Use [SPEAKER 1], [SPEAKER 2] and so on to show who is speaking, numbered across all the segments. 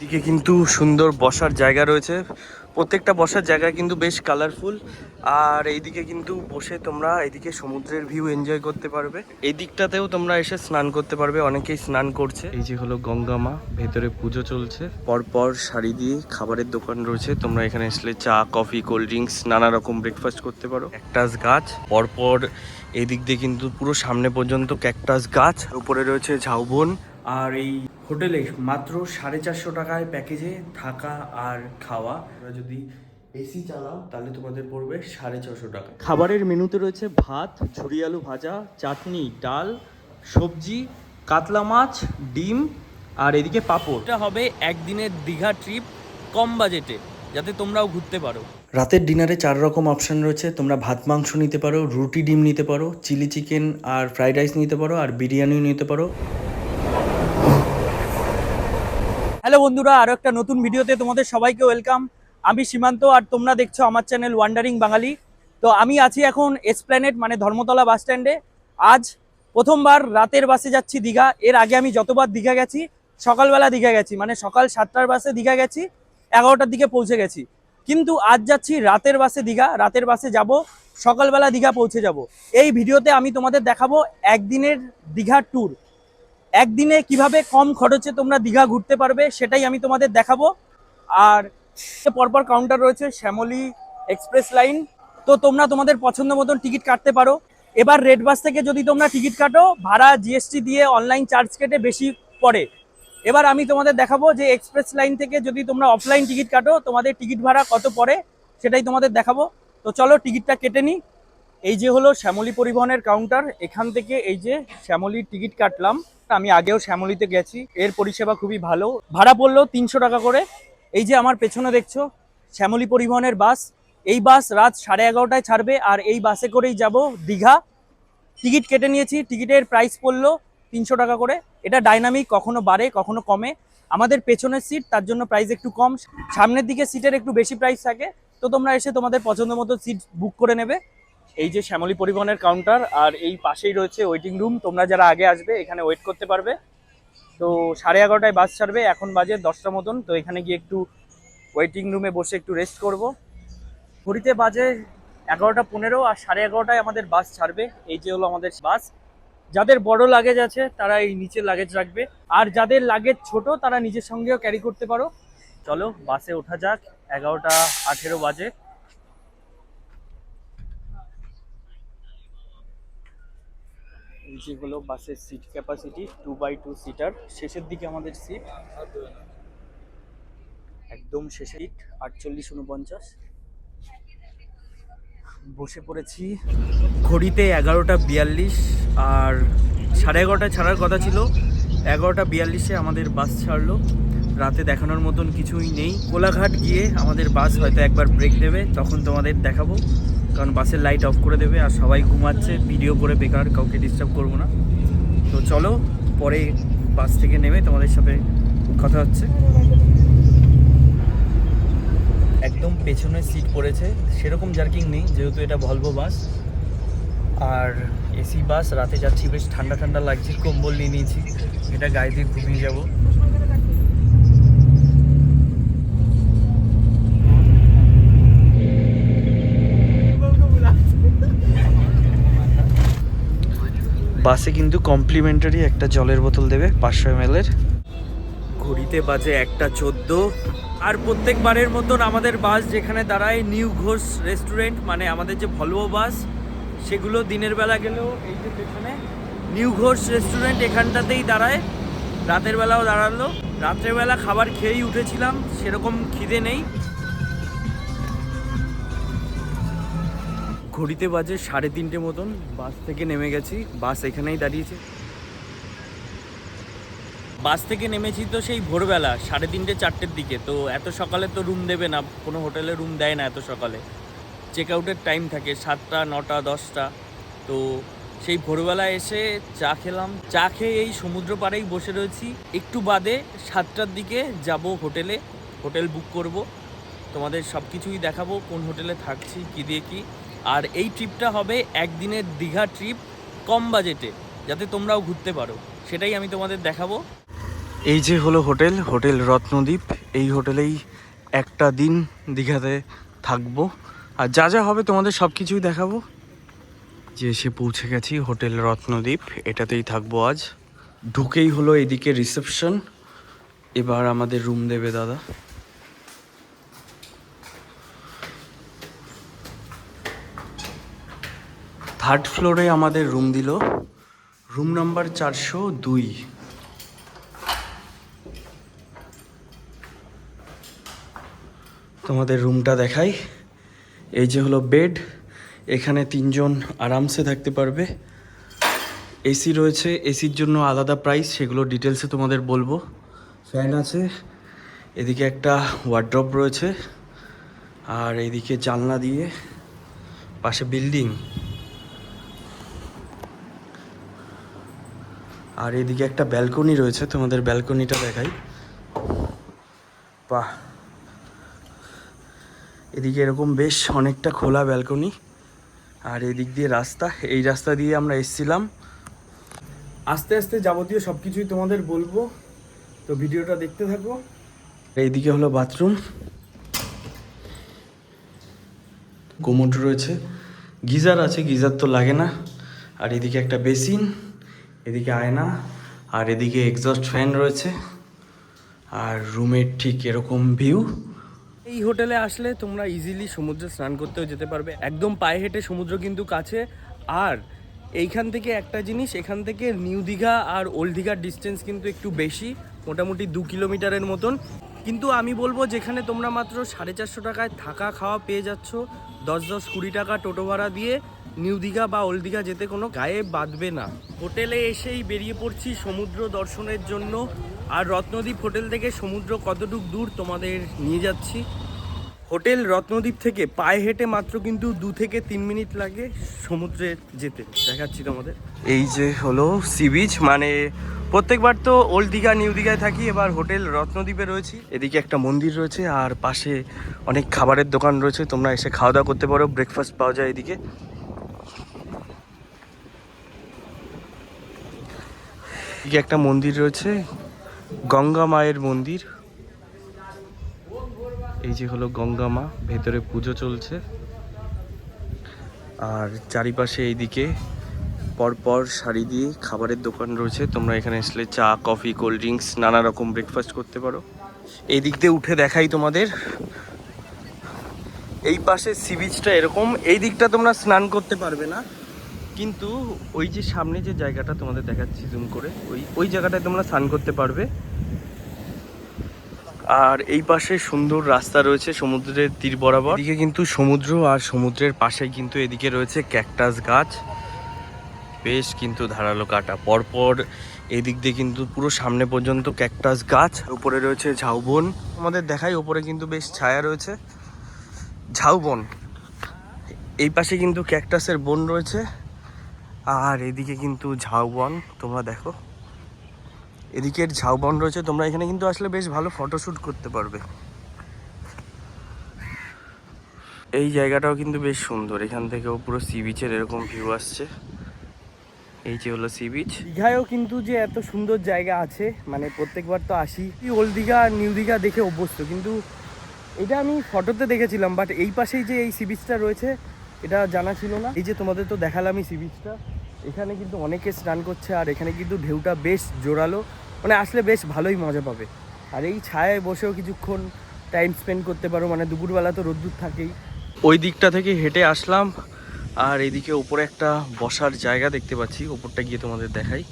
[SPEAKER 1] এদিকে কিন্তু সুন্দর বসার জায়গা রয়েছে। প্রত্যেকটা বসার জায়গা কিন্তু বেশ কালারফুল আর এইদিকে কিন্তু বসে তোমরা এদিকে সমুদ্রের ভিউ এনজয় করতে পারবে। এই দিকটাতেও তোমরা এসে স্নান করতে পারবে, অনেকেই স্নান করছে। এই যে হলো গঙ্গা মা, ভেতরে পুজো চলছে। পরপর শাড়ি দিয়ে খাবারের দোকান রয়েছে, তোমরা এখানে আসলে চা কফি কোল্ড ড্রিঙ্কস নানা রকম ব্রেকফাস্ট করতে পারো। ক্যাকটাস গাছ, পরপর এই দিক দিয়ে কিন্তু পুরো সামনে পর্যন্ত ক্যাকটাস গাছ। উপরে রয়েছে ঝাউবন। আর এই হোটেলে মাত্র সাড়ে চারশো টাকায় প্যাকেজে থাকা আর খাওয়া। তোমরা যদি এসি চালাও তাহলে তোমাদের পড়বে সাড়ে ছশো টাকা। খাবারের মেনুতে রয়েছে ভাত ঝুরি আলু ভাজা চাটনি ডাল সবজি কাতলা মাছ ডিম আর এদিকে পাঁপড়। এটা হবে একদিনের দীঘা ট্রিপ কম বাজেটে যাতে তোমরাও ঘুরতে পারো। রাতের ডিনারে চার রকম অপশন রয়েছে। তোমরা ভাত মাংস নিতে পারো রুটি ডিম নিতে পারো চিলি চিকেন আর ফ্রাইড রাইস নিতে পারো আর বিরিয়ানিও নিতে পারো।
[SPEAKER 2] হ্যালো বন্ধুরা, আরও একটা নতুন ভিডিওতে তোমাদের সবাইকে ওয়েলকাম আমি সীমান্ত আর তোমরা দেখছ আমার চ্যানেল ওয়ান্ডারিং বাঙালি তো আমি আছি এখন এসপ্ল্যানেট মানে ধর্মতলা বাস স্ট্যান্ডে আজ প্রথমবার রাতের বাসে যাচ্ছি দীঘা। এর আগে আমি যতবার দীঘা গেছি, সকালবেলা দীঘা গেছি মানে সকাল সাতটার বাসে দীঘা গেছি, এগারোটার দিকে পৌঁছে গেছি। কিন্তু আজ যাচ্ছি রাতের বাসে দীঘা। রাতের বাসে যাব, সকালবেলা দীঘা পৌঁছে যাব। এই ভিডিওতে আমি তোমাদের দেখাবো একদিনের দীঘা ট্যুর একদিনে কীভাবে কম খরচে তোমরা দীঘা ঘুরতে পারবে সেটাই আমি তোমাদের দেখাবো। আর পরপর কাউন্টার রয়েছে, শ্যামলী এক্সপ্রেস লাইন তো তোমরা তোমাদের পছন্দ মতন টিকিট কাটতে পারো। এবার রেড বাস থেকে যদি তোমরা টিকিট কাটো, ভাড়া জিএসটি দিয়ে অনলাইন চার্জ কেটে বেশি পড়ে। এবার আমি তোমাদের দেখাবো যে এক্সপ্রেস লাইন থেকে যদি তোমরা অফলাইন টিকিট কাটো, তোমাদের টিকিট ভাড়া কত পড়ে, সেটাই তোমাদের দেখাবো। তো চলো টিকিটটা কেটে নিই। এই যে হলো শ্যামলী পরিবহনের কাউন্টার এখান থেকে এই যে শ্যামলীর টিকিট কাটলাম। আমি আগেও শ্যামলীতে গেছি, এর পরিষেবা খুবই ভালো। ভাড়া পড়ল তিনশো টাকা করে। এই যে আমার পেছনে দেখছ, শ্যামলী পরিবহনের বাস এই বাস রাত সাড়ে এগারোটায় ছাড়বে আর এই বাসে করেই যাব দীঘা। টিকিট কেটে নিয়েছি টিকিটের প্রাইস পড়ল তিনশো টাকা করে। এটা ডাইনামিক কখনো বাড়ে, কখনো কমে। আমাদের পেছনের সিট তার জন্য প্রাইস একটু কম। সামনের দিকে সিটের একটু বেশি প্রাইস থাকে। তো তোমরা এসে তোমাদের পছন্দ মতো সিট বুক করে নেবে। এই যে শ্যামলী পরিবহনের কাউন্টার আর এই পাশেই রয়েছে ওয়েটিং রুম তোমরা যারা আগে আসবে, এখানে ওয়েট করতে পারবে। তো সাড়ে এগারোটায় বাস ছাড়বে, এখন বাজে দশটা মতন, তো এখানে গিয়ে একটু ওয়েটিং রুমে বসে একটু রেস্ট করব। ঘড়িতে বাজে এগারোটা পনেরো আর সাড়ে এগারোটায় আমাদের বাস ছাড়বে। এই যে হলো আমাদের বাস যাদের বড় লাগেজ আছে, তারা এই নিচে লাগেজ রাখবে। আর যাদের লাগেজ ছোট, তারা নিজের সঙ্গেও ক্যারি করতে পারো। চলো বাসে ওঠা যাক, এগারোটা আঠেরো বাজে। যে হলো বাসের seat capacity two by two seater শেষের দিকে আমাদের সিট একদম শেষে সিট আটচল্লিশ উনপঞ্চাশ। বসে পড়েছি। ঘড়িতে এগারোটা বিয়াল্লিশ আর সাড়ে এগারোটায় ছাড়ার কথা ছিল। এগারোটা বিয়াল্লিশে আমাদের বাস ছাড়লো। রাতে দেখানোর মতন কিছুই নেই। কোলাঘাট গিয়ে আমাদের বাস হয়তো একবার ব্রেক দেবে, তখন তোমাদের দেখাবো। কারণ বাসের লাইট অফ করে দেবে আর সবাই ঘুমাচ্ছে ভিডিও করে বেকার, কাউকে ডিস্টার্ব করব না। তো চলো, পরে বাস থেকে নেমে তোমাদের সাথে কথা হচ্ছে। একদম পেছনে সিট পড়েছে, সেরকম জার্কিং নেই, যেহেতু এটা ভলভো বাস আর এসি বাস রাতে যাচ্ছি, বেশ ঠান্ডা ঠান্ডা লাগছে, কম্বল নিয়ে নিয়েছি, এটা গায়ে দিয়ে ঘুমিয়ে যাব। বাসে কিন্তু কমপ্লিমেন্টারি একটা জলের বোতল দেবে পাঁচশো এম এর। ঘড়িতে বাজে একটা চোদ্দ। আর প্রত্যেকবারের মতন আমাদের বাস যেখানে দাঁড়ায় নিউ ঘোষ রেস্টুরেন্ট মানে আমাদের যে ভলভো বাস, সেগুলো দিনের বেলা গেলেও এই যে পেছনে নিউ ঘোষ রেস্টুরেন্ট এখানটাতেই দাঁড়ায়। রাতের বেলাও দাঁড়াল। রাত্রেবেলা খাবার খেয়েই উঠেছিলাম, সেরকম খিদে নেই। ঘড়িতে বাজে সাড়ে তিনটে মতন, বাস থেকে নেমে গেছি, বাস এখানেই দাঁড়িয়েছে। বাস থেকে নেমেছি তো সেই ভোরবেলা, সাড়ে তিনটে চারটের দিকে, তো এত সকালে তো রুম দেবে না, কোনো হোটেলে রুম দেয় না এত সকালে। চেক আউটের টাইম থাকে সাতটা, নটা, দশটা, তো সেই ভোরবেলা এসে চা খেলাম। চা খেয়ে এই সমুদ্র পাড়েই বসে রয়েছি। একটু বাদে সাতটার দিকে যাব হোটেলে হোটেল বুক করব। তোমাদের সব কিছুই দেখাবো, কোন হোটেলে থাকছি, কী দিয়ে কী। আর এই ট্রিপটা হবে একদিনের দীঘা ট্রিপ কম বাজেটে, যাতে তোমরাও ঘুরতে পারো। সেটাই আমি তোমাদের দেখাবো।
[SPEAKER 1] এই যে হলো হোটেল হোটেল রত্নদ্বীপ এই হোটেলেই একটা দিন দীঘাতে থাকব। আর যা যা হবে তোমাদের সব কিছুই দেখাবো। যে এসে পৌঁছে গেছি হোটেল রত্নদ্বীপ এটাতেই থাকব আজ। ঢুকেই হলো এদিকে রিসেপশন। এবার আমাদের রুম দেবে দাদা। থার্ড ফ্লোরে আমাদের রুম দিল। রুম নাম্বার চারশো দুই। তোমাদের রুমটা দেখাই। এই যে হলো বেড, এখানে তিনজন আরামসে থাকতে পারবে। এসি রয়েছে, এসির জন্য আলাদা প্রাইস, সেগুলো ডিটেলসে তোমাদের বলব। ফ্যান আছে, এদিকে একটা ওয়ার্ড্রপ রয়েছে, আর এদিকে জানলা দিয়ে পাশে বিল্ডিং। আর এদিকে একটা ব্যালকনি রয়েছে, তোমাদের ব্যালকনিটা দেখাই। বাহ। এদিকে এরকম বেশ অনেকটা খোলা ব্যালকনি। আর এদিক দিয়ে রাস্তা, এই রাস্তা দিয়ে আমরা এসছিলাম। আস্তে আস্তে যাবতীয় সব কিছুই তোমাদের বলব, তো ভিডিওটা দেখতে থাকো। এইদিকে হলো বাথরুম। কোমোড রয়েছে। গিজার আছে, গিজার তো লাগে না। আর এদিকে একটা বেসিন। এদিকে আয়না, আর এদিকে এক্সস্ট ফ্যান রয়েছে, আর রুমের ঠিক এরকম ভিউ এই হোটেলে আসলে তোমরা ইজিলি সমুদ্রে স্নান করতেও যেতে পারবে। একদম পায়ে হেঁটে সমুদ্র কিন্তু কাছে। আর এইখান থেকে একটা জিনিস, এখান থেকে নিউ দীঘা আর ওল্ড দীঘার ডিস্টেন্স কিন্তু একটু বেশি, মোটামুটি দু কিলোমিটারের মতন। কিন্তু আমি বলব যেখানে তোমরা মাত্র সাড়ে চারশো টাকায় থাকা খাওয়া পেয়ে যাচ্ছ, দশ দশ কুড়ি টাকা টোটো ভাড়া দিয়ে নিউ দীঘা বা ওল্ড দীঘা যেতে কোনো গায়ে বাঁধবে না। হোটেলে এসেই বেরিয়ে পড়ছি সমুদ্র দর্শনের জন্য। আর রত্নদ্বীপ হোটেল থেকে সমুদ্র কতটুক দূর তোমাদের নিয়ে যাচ্ছি। হোটেল রত্নদ্বীপ থেকে পায়ে হেঁটে মাত্র কিন্তু দু থেকে তিন মিনিট লাগে সমুদ্রে যেতে। দেখাচ্ছি তোমাদের। এই যে হলো সি বিচ মানে প্রত্যেকবার তো ওল্ড দীঘা, নিউ দীঘায় থাকি, এবার হোটেল রত্নদ্বীপে রয়েছি। এদিকে একটা মন্দির রয়েছে, আর পাশে অনেক খাবারের দোকান রয়েছে, তোমরা এসে খাওয়া দাওয়া করতে পারো ব্রেকফাস্ট পাওয়া যায় এদিকে। এদিকে একটা মন্দির রয়েছে, গঙ্গা মায়ের মন্দির। এই যে হলো গঙ্গা মা, ভেতরে পুজো চলছে। আর চারিপাশে এইদিকে পরপর সারি দিয়ে খাবারের দোকান রয়েছে। তোমরা এখানে আসলে চা, কফি, কোল্ড ড্রিঙ্কস, নানা রকম ব্রেকফাস্ট করতে পারো। এই দিক দিয়ে উঠে দেখাই তোমাদের। এই পাশে সি বিচটা এরকম এই দিকটা তোমরা স্নান করতে পারবে না। কিন্তু ওই যে সামনে যে জায়গাটা তোমাদের দেখাচ্ছি জুম করে, ওই ওই জায়গাটায় তোমরা স্নান করতে পারবে। আর এই পাশে সুন্দর রাস্তা রয়েছে সমুদ্রের তীর বরাবর। এদিকে কিন্তু সমুদ্র আর সমুদ্রের পাশে কিন্তু এদিকে রয়েছে ক্যাকটাস গাছ। বেশ কিন্তু ধারালো কাটা। পরপর এদিক দিয়ে কিন্তু পুরো সামনে পর্যন্ত ক্যাকটাস গাছ। উপরে রয়েছে ঝাউবন। আমাদের দেখাই, উপরে কিন্তু বেশ ছায়া রয়েছে। ঝাউবন। এই পাশে কিন্তু ক্যাকটাসের বন রয়েছে। আর এদিকে কিন্তু ঝাউবন, তোমরা দেখো। এদিকের ঝাউবন রয়েছে, তোমরা এখানে কিন্তু আসলে বেশ ভালো ফটোশ্যুট করতে পারবে। এই জায়গাটাও কিন্তু বেশ সুন্দর, এখান থেকেও পুরো সি বিচের এরকম ভিউ আসছে। এই যে হলো সি বিচ দীঘায়ও কিন্তু যে এত সুন্দর জায়গা আছে মানে প্রত্যেকবার তো আসি। ওল্ড দীঘা আর নিউ দীঘা দেখে অভ্যস্ত, কিন্তু এটা আমি ফটোতে দেখেছিলাম বাট এই পাশেই যে এই সি বিচটা রয়েছে, এটা জানা ছিল না। এই যে তোমাদের তো দেখালামই সি বিচটা এখানে কিন্তু অনেকে স্নান করছে আর এখানে কিন্তু ঢেউটা বেশ জোরালো মানে আসলে বেশ ভালোই মজা পাবে। আর এই ছায়ায় বসেও কিছুক্ষণ টাইম স্পেন্ড করতে পারো মানে দুপুরবেলা তো রোদ্দুর থাকেই। ওই দিকটা থেকে হেঁটে আসলাম, আর এদিকে উপরে একটা বসার জায়গা দেখতে পাচ্ছি, ওপরটা গিয়ে তোমাদের দেখাই।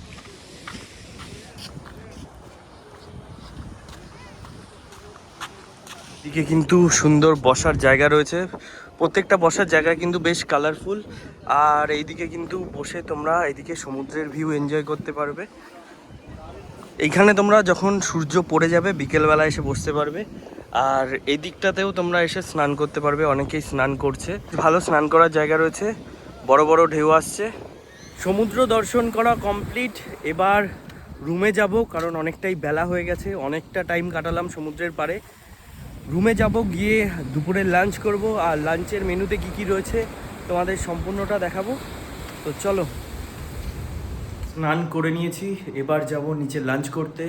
[SPEAKER 1] এদিকে কিন্তু সুন্দর বসার জায়গা রয়েছে প্রত্যেকটা বসার জায়গা কিন্তু বেশ কালারফুল আর এইদিকে কিন্তু বসে তোমরা এদিকে সমুদ্রের ভিউ এনজয় করতে পারবে। এইখানে তোমরা যখন সূর্য পড়ে যাবে, বিকেলবেলা এসে বসতে পারবে, আর এই দিকটাতেও তোমরা এসে স্নান করতে পারবে, অনেকেই স্নান করছে। ভালো স্নান করার জায়গা রয়েছে, বড় বড় ঢেউ আসছে। সমুদ্র দর্শন করা কমপ্লিট এবার রুমে যাব, কারণ অনেকটাই বেলা হয়ে গেছে, অনেকটা টাইম কাটালাম সমুদ্রের পাড়ে। রুমে যাব, গিয়ে দুপুরে লাঞ্চ করব, আর লাঞ্চের মেনুতে কি কি রয়েছে তোমাদের সম্পূর্ণটা দেখাবো। তো চলো। স্নান করে নিয়েছি, এবার যাব নিচে লাঞ্চ করতে।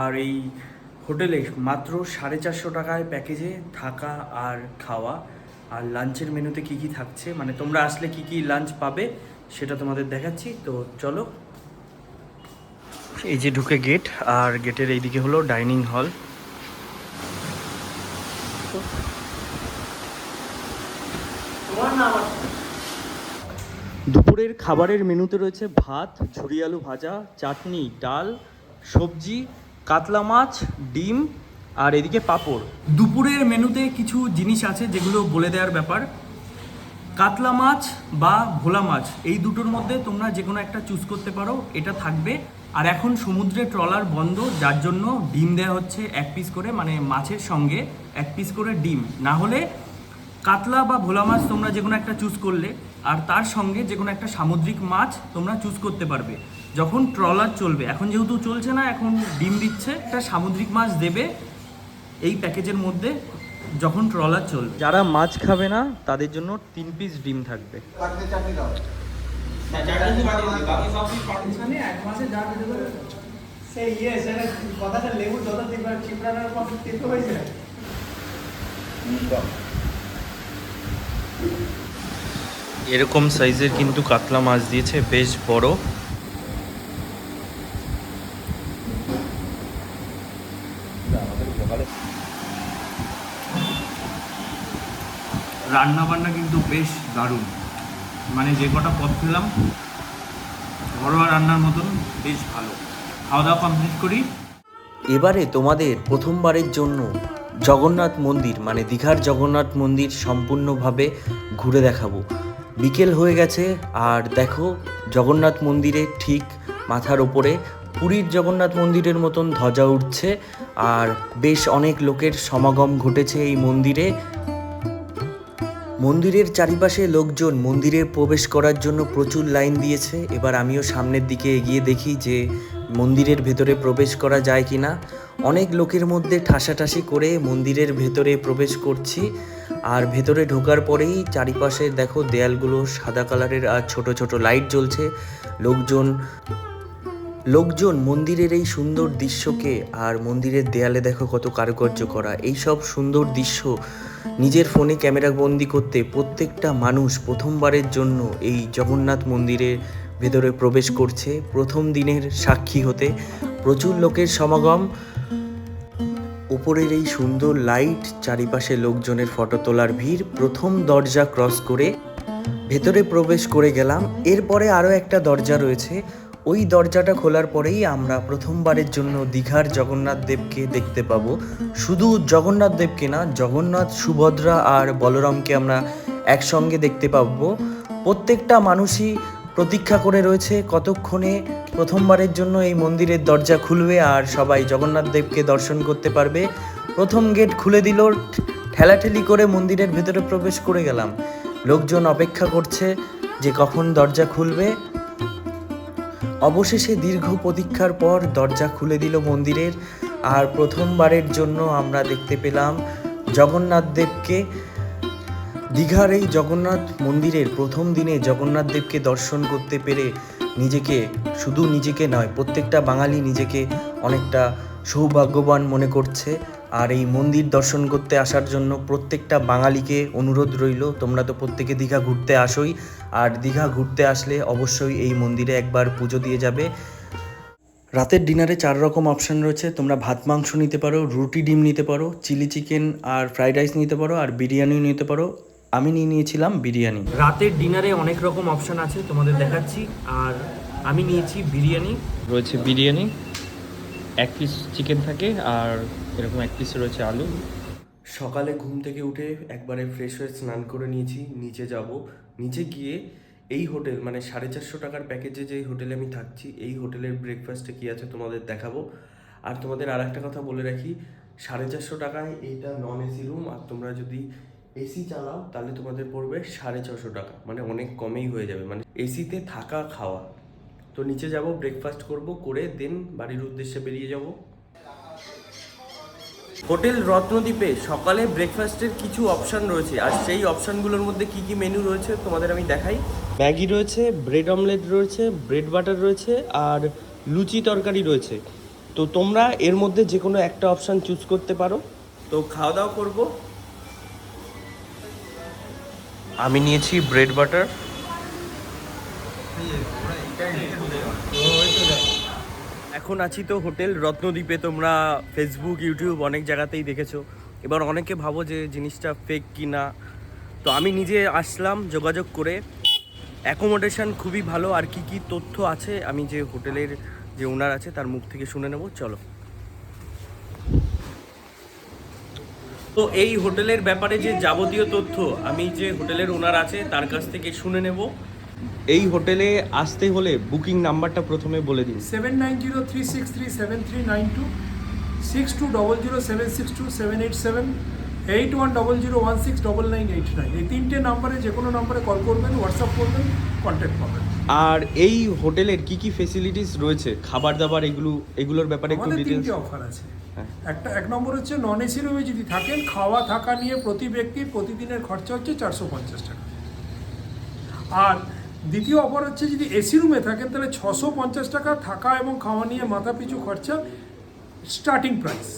[SPEAKER 1] আর এই হোটেলে মাত্র সাড়ে চারশো টাকায় প্যাকেজে থাকা আর খাওয়া। আর লাঞ্চের মেনুতে কি কি থাকছে মানে তোমরা আসলে কি কি লাঞ্চ পাবে, সেটা তোমাদের দেখাচ্ছি। তো চলো। এই যে ঢুকে গেট আর গেটের এইদিকে হলো ডাইনিং হল দুপুরের খাবারের মেনুতে রয়েছে ভাত, ঝুরি আলু ভাজা, চাটনি, ডাল, সবজি, কাতলা মাছ, ডিম আর এদিকে পাঁপড়। দুপুরের মেনুতে কিছু জিনিস আছে যেগুলো বলে দেওয়ার ব্যাপার। কাতলা মাছ বা ভোলা মাছ, এই দুটোর মধ্যে তোমরা যে কোনো একটা চুজ করতে পারো, এটা থাকবে। আর এখন সমুদ্রে ট্রলার বন্ধ, যার জন্য ডিম দেওয়া হচ্ছে এক পিস করে মানে মাছের সঙ্গে এক পিস করে ডিম। না হলে কাতলা বা ভোলা মাছ তোমরা যে কোনো একটা চুজ করলে আর তার সঙ্গে যে কোনো একটা সামুদ্রিক মাছ তোমরা চুজ করতে পারবে। যখন ট্রলার চলবে এখন যেহেতু চলছে না এখন ডিম দিচ্ছে একটা সামুদ্রিক মাছ দেবে এই প্যাকেজের মধ্যে যখন ট্রলার চলবে। যারা মাছ খাবে না তাদের জন্য তিন পিস ডিম থাকবে।
[SPEAKER 2] সেই ইয়ে সেটা কথাটা লেবু যত দিবার চিপড়ানোর পর তেতো হয়ে যায়।
[SPEAKER 1] এরকম সাইজের কিন্তু কাতলা মাছ দিয়েছে বেশ বড়। রান্না বান্না কিন্তু বেশ দারুণ। মানে যে কটা পদ খেলাম ঘরোয়া রান্নার মতন বেশ ভালো। খাওয়া দাওয়া কমপ্লিট করি।
[SPEAKER 3] এবারে তোমাদের প্রথমবারের জন্য জগন্নাথ মন্দির মানে দীঘার জগন্নাথ মন্দির সম্পূর্ণভাবে ঘুরে দেখাবো। বিকেল হয়ে গেছে, আর দেখো জগন্নাথ মন্দিরে ঠিক মাথার ওপরে পুরীর জগন্নাথ মন্দিরের মতন ধ্বজা উঠছে, আর বেশ অনেক লোকের সমাগম ঘটেছে এই মন্দিরে। মন্দিরের চারিপাশে লোকজন মন্দিরে প্রবেশ করার জন্য প্রচুর লাইন দিয়েছে। এবার আমিও সামনের দিকে এগিয়ে দেখি যে মন্দিরের ভেতরে প্রবেশ করা যায় কি না অনেক লোকের মধ্যে ঠাসাঠাসি করে মন্দিরের ভেতরে প্রবেশ করছি। আর ভেতরে ঢোকার পরেই চারিপাশে দেখো দেয়ালগুলো সাদা কালারের আর ছোট ছোট লাইট জ্বলছে। লোকজন লোকজন মন্দিরের এই সুন্দর দৃশ্যকে আর মন্দিরের দেয়ালে দেখো কত কারুকার্য করা। এই সব সুন্দর দৃশ্য নিজের ফোনে ক্যামেরা বন্দি করতে প্রত্যেকটা মানুষ প্রথমবারের জন্য এই জগন্নাথ মন্দিরের ভেতরে প্রবেশ করছে। প্রথম দিনের সাক্ষী হতে প্রচুর লোকের সমাগম। উপরের এই সুন্দর লাইট চারিপাশে লোকজনের ফটো তোলার ভিড় প্রথম দরজা ক্রস করে ভেতরে প্রবেশ করে গেলাম। এরপরে আরও একটা দরজা রয়েছে। ওই দরজাটা খোলার পরেই আমরা প্রথমবারের জন্য দীঘার জগন্নাথ দেবকে দেখতে পাবো। শুধু জগন্নাথ দেবকে না, জগন্নাথ, সুভদ্রা আর বলরামকে আমরা একসঙ্গে দেখতে পাবো। প্রত্যেকটা মানুষই প্রতীক্ষা করে রয়েছে কতক্ষণে প্রথমবারের জন্য এই মন্দিরের দরজা খুলবে আর সবাই জগন্নাথ দেবকে দর্শন করতে পারবে। প্রথম গেট খুলে দিল, ঠেলাঠেলি করে মন্দিরের ভেতরে প্রবেশ করে গেলাম। লোকজন অপেক্ষা করছে যে কখন দরজা খুলবে। অবশেষে দীর্ঘ প্রতীক্ষার পর দরজা খুলে দিল মন্দিরের। আর প্রথমবারের জন্য আমরা দেখতে পেলাম জগন্নাথ দেবকে দীঘার এই জগন্নাথ মন্দিরের প্রথম দিনে জগন্নাথ দেবকে দর্শন করতে পেরে নিজেকে, শুধু নিজেকে নয়, প্রত্যেকটা বাঙালি নিজেকে অনেকটা সৌভাগ্যবান মনে করছে। আর এই মন্দির দর্শন করতে আসার জন্য প্রত্যেকটা বাঙালিকে অনুরোধ রইল, তোমরা তো প্রত্যেকে দীঘা ঘুরতে আসোই। আর দীঘা ঘুরতে আসলে অবশ্যই এই মন্দিরে একবার পুজো দিয়ে যাবে। রাতের ডিনারে চার রকম অপশান রয়েছে, তোমরা ভাত, মাংস নিতে পারো, রুটি, ডিম নিতে পারো, চিলি চিকেন আর ফ্রাইড রাইস নিতে পারো, আর বিরিয়ানিও নিতে পারো। আমি নিয়ে নিয়েছিলাম বিরিয়ানি।
[SPEAKER 1] রাতের ডিনারে অনেক রকম অপশন আছে তোমাদের দেখাচ্ছি। আর আমি নিয়েছি বিরিয়ানি। রয়েছে বিরিয়ানি এক পিস চিকেন থাকে আর এরকম এক পিস রয়েছে আলু। সকালে ঘুম থেকে উঠে একবারে ফ্রেশ হয়ে স্নান করে নিয়েছি নিচে যাব। নিচে গিয়ে এই হোটেল মানে সাড়ে চারশো টাকার প্যাকেজে যে হোটেলে আমি থাকছি এই হোটেলের ব্রেকফাস্টে কী আছে তোমাদের দেখাবো। আর তোমাদের আর একটা কথা বলে রাখি সাড়ে চারশো টাকায় এইটা নন এসি রুম আর তোমরা যদি এসি চালাও, তাহলে তোমাদের পড়বে সাড়ে ছশো টাকা। মানে অনেক কমেই হয়ে যাবে। মানে এসিতে থাকা খাওয়া। তো নিচে যাব ব্রেকফাস্ট করব, করে দেন বাড়ির উদ্দেশ্যে বেরিয়ে যাব। হোটেল রত্নদ্বীপে সকালে ব্রেকফাস্টের কিছু অপশান রয়েছে। আর সেই অপশানগুলোর মধ্যে কি কি মেনু রয়েছে, তোমাদের আমি দেখাই। ম্যাগি রয়েছে ব্রেড অমলেট রয়েছে ব্রেড বাটার রয়েছে, আর লুচি তরকারি রয়েছে। তো তোমরা এর মধ্যে যে কোনো একটা অপশান চুজ করতে পারো। তো খাওয়া দাওয়া করব। আমি নিয়েছি ব্রেড বাটার এখন আছি তো হোটেল রত্নদ্বীপে, তোমরা ফেসবুক ইউটিউব অনেক জায়গাতেই দেখেছ। এবার অনেকে ভাবো যে জিনিসটা ফেক কি না তো আমি নিজে আসলাম যোগাযোগ করে। অ্যাকোমোডেশন খুবই ভালো। আর কি কি তথ্য আছে, আমি যে হোটেলের যে ওনার আছে, তার মুখ থেকে শুনে নেব। চলো। তো এই হোটেলের ব্যাপারে যে যাবতীয় তথ্য আমি যে হোটেলের ওনার আছে তার কাছ থেকে শুনে নেব। এই হোটেলে আসতে হলে বুকিং নাম্বারটা প্রথমে বলে দিন।
[SPEAKER 4] Seven nine zero three six three seven three nine two six two double zero seven six two seven eight seven eight one double zero one six double nine eight nine এই তিনটে নাম্বারে যে কোনো নাম্বারে কল করবেন WhatsApp করবেন contact পাবেন।
[SPEAKER 1] আর এই হোটেলের কি কি ফেসিলিটিস রয়েছে? খাবার দাবার এগুলো এগুলোর ব্যাপারে একটু
[SPEAKER 4] আমাদের অফার আছে।
[SPEAKER 1] হ্যাঁ।
[SPEAKER 4] একটা এক নম্বর হচ্ছে নন এসি রুমে যদি থাকেন খাওয়া থাকা নিয়ে প্রতি ব্যক্তির প্রতিদিনের খরচা হচ্ছে চারশো পঞ্চাশ টাকা। আর দ্বিতীয় অফার হচ্ছে যদি এসি রুমে থাকেন তাহলে ছশো পঞ্চাশ টাকা থাকা এবং খাওয়া নিয়ে মাথা পিছু খরচা স্টার্টিং প্রাইস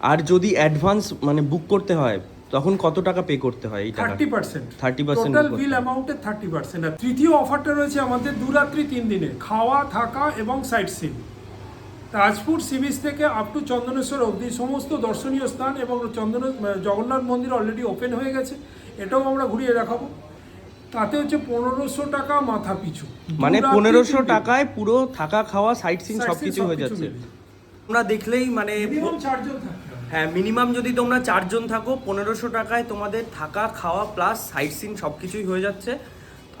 [SPEAKER 1] আর যদি অ্যাডভান্স মানে বুক করতে হয় তখন কত টাকা পে করতে হয় এই টাকা?
[SPEAKER 4] Thirty percent.
[SPEAKER 1] 30%
[SPEAKER 4] টোটাল বিল অ্যামাউন্টের থার্টি পার্সেন্ট। আর তৃতীয় অফারটা রয়েছে আমাদের দু রাত্রি তিন দিনে খাওয়া থাকা এবং sight seen Tajpur sea beach থেকে আপ টু চন্দনেশ্বর অবধি সমস্ত দর্শনীয় স্থান এবং চন্দন জগন্নাথ মন্দির অলরেডি ওপেন হয়ে গেছে। এটাও আমরা ঘুরিয়ে দেখাবো। তাতে হচ্ছে পনেরোশো টাকা মাথা পিছু।
[SPEAKER 1] মানে পনেরোশো টাকায় পুরো থাকা খাওয়া সাইট সিন সবকিছু হয়ে যাচ্ছে। তোমরা দেখলেই মানে
[SPEAKER 4] চারজন হবে
[SPEAKER 1] হ্যাঁ মিনিমাম যদি তোমরা চারজন থাকো পনেরোশো টাকায় তোমাদের থাকা খাওয়া প্লাস সাইট সিন সব কিছুই হয়ে যাচ্ছে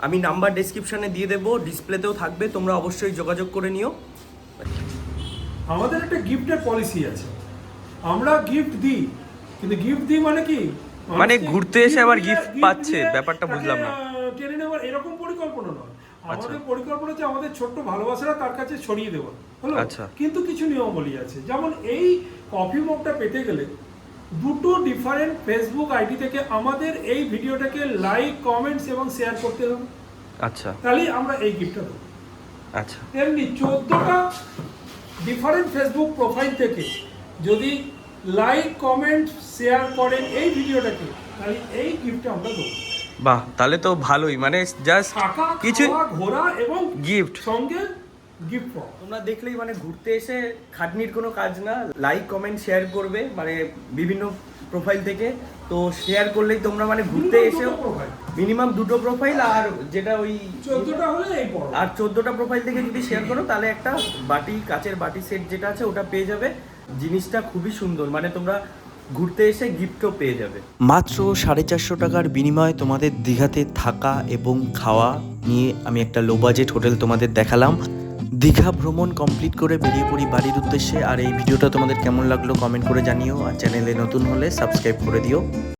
[SPEAKER 1] আমি নাম্বার ডেসক্রিপশনে দিয়ে দেবো ডিসপ্লেতেও থাকবে তোমরা অবশ্যই যোগাযোগ করে নিও
[SPEAKER 4] আমাদের একটা গিফটের পলিসি আছে আমরা গিফট দিই কিন্তু গিফট দিই মানে কি
[SPEAKER 1] মানে ঘুরতে এসে আবার
[SPEAKER 4] গিফট
[SPEAKER 1] পাচ্ছে, ব্যাপারটা বুঝলাম না।
[SPEAKER 4] আহ, টেনে নেওয়ার এরকম পরিকল্পনা নয়। আমাদের পরিকল্পনা হচ্ছে আমাদের ছোট্ট ভালোবাসাটা তার কাছে ছড়িয়ে দেওয়া হলো?
[SPEAKER 1] আচ্ছা।
[SPEAKER 4] কিন্তু কিছু নিয়মাবলী আছে। যেমন এই কফি মগটা পেতে গেলে দুটো ডিফারেন্ট ফেসবুক আইডি থেকে আমাদের এই ভিডিওটাকে লাইক কমেন্টস এবং শেয়ার করতে হবে।
[SPEAKER 1] আচ্ছা।
[SPEAKER 4] তাহলেই আমরা এই গিফটটা দেবো।
[SPEAKER 1] আচ্ছা।
[SPEAKER 4] তেমনি চোদ্দোটা ডিফারেন্ট ফেসবুক প্রোফাইল থেকে যদি লাইক কমেন্ট শেয়ার করেন এই ভিডিওটাকে তাহলে এই গিফটটা আমরা দেবো।
[SPEAKER 1] বাহ তাহলে তো ভালোই। মানে জাস্ট কিছু
[SPEAKER 4] ঘোরা এবং
[SPEAKER 1] গিফট
[SPEAKER 4] সঙ্গে গিফট
[SPEAKER 1] তোমরা দেখলেই মানে ঘুরতে এসে খাটনির কোনো কাজ না লাইক কমেন্ট শেয়ার করবে মানে বিভিন্ন প্রোফাইল থেকে। তো শেয়ার করলেই তোমরা মানে ঘুরতে এসেও মিনিমাম দুটো প্রোফাইল আর যেটা ওই
[SPEAKER 4] চোদ্দোটা হলে এই
[SPEAKER 1] আর চোদ্দোটা প্রোফাইল থেকে যদি শেয়ার করো তাহলে একটা বাটি কাচের বাটি সেট যেটা আছে ওটা পেয়ে যাবে। জিনিসটা খুবই সুন্দর। মানে তোমরা ঘুরতে এসে গিফটও পেয়ে যাবে।
[SPEAKER 3] মাত্র সাড়ে চারশো টাকার বিনিময়ে তোমাদের দীঘাতে থাকা এবং খাওয়া নিয়ে আমি একটা লো বাজেট হোটেল তোমাদের দেখালাম। দীঘা ভ্রমণ কমপ্লিট করে বেরিয়ে পড়ি বাড়ির উদ্দেশ্যে। আর এই ভিডিওটা তোমাদের কেমন লাগল কমেন্ট করে জানিও। আর চ্যানেলে নতুন হলে সাবস্ক্রাইব করে দিও।